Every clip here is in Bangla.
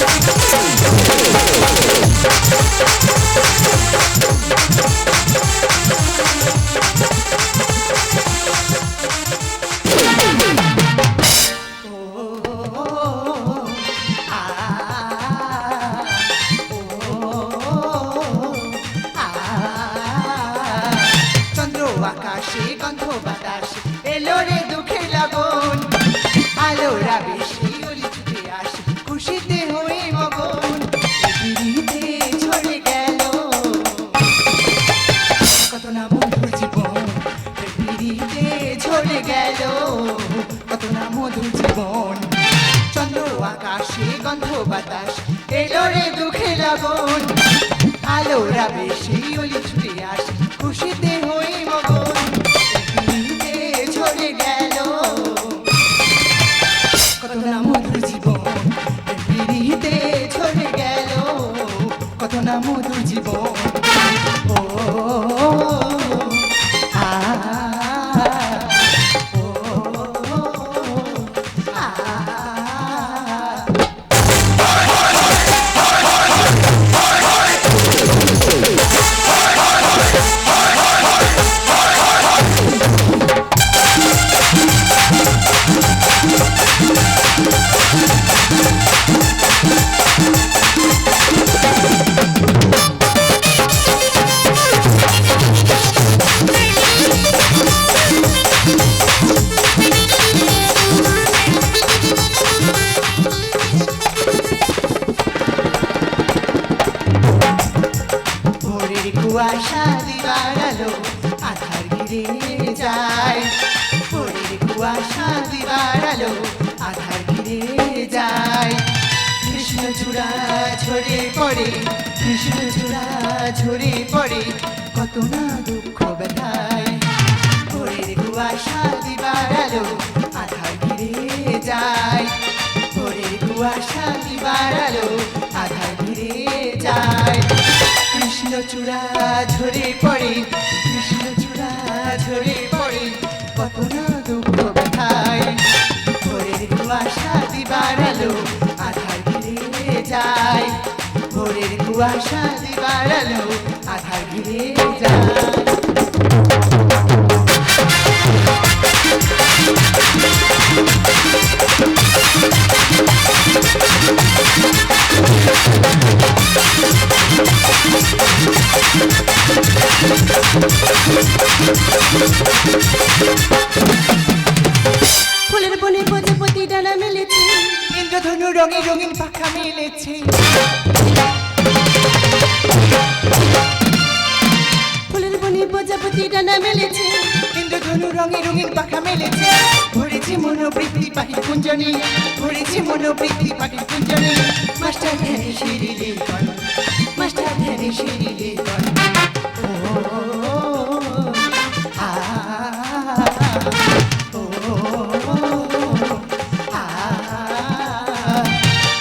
চন্দ্র ঝরে গেল। কত না মধুর জীবন। চন্দ্র আকাশে গন্ধ বাতাস এলো রে দুঃখে লগন আলোরা বেশি অলি ছুটে আসে, খুশিতে হই মগন। ঝরে গেল। কত না মধুর জীবন পিড়িতে ঝরে গেল। কত না মধুর জীবন, ও কুয়াশা দিবার আলো আধার ঘিরে যায়। ভোরের কুয়াশা দিবার আলো আধার ঘিরে যায়। কৃষ্ণ চূড়া ঝরে পড়ে কৃষ্ণ চূড়া ঝরে পড়ে, কত না দুঃখ ব্যথায়। ভোরের কুয়াশা দিবার আলো আধার ঘিরে যায়। ভোরের কুয়াশা দিবার আলো আধার ঘিরে যায়। চূড়া ঝরে পড়ে, কৃষ্ণ চূড়া ঝরে পড়ে, কত না দুঃখ ব্যথায়। ভোরের কুয়াশা দিবার আলো আধার ঘিরে যায়। ভোরের কুয়াশা দিবার আলো আধার ঘিরে যায়। ফুলের বনে প্রজাপতি ডানা মেলেছে। ইন্দ্রধনু রঙে রঙিন পাখা মেলেছে। ফুলের বনে প্রজাপতি ডানা মেলেছে। ইন্দ্রধনু রঙে রঙিন পাখা মেলেছে। ভরেছে মনোবৃত্তি পাখির কুঞ্জনি। ভরেছে মনোবৃত্তি পাখির কুঞ্জনি। মাস্টার ধ্যানে শিরিলে মাস্টার ধ্যানে শিরিলে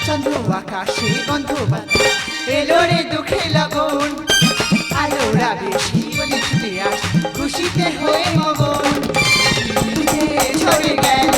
চন্দ্র আকাশে বন্ধবা এলো রে দুঃখে লাগন আলোরা বেশি বলে ছুটে আস, খুশিতে হয়ে মগন। ছড়ে গেল।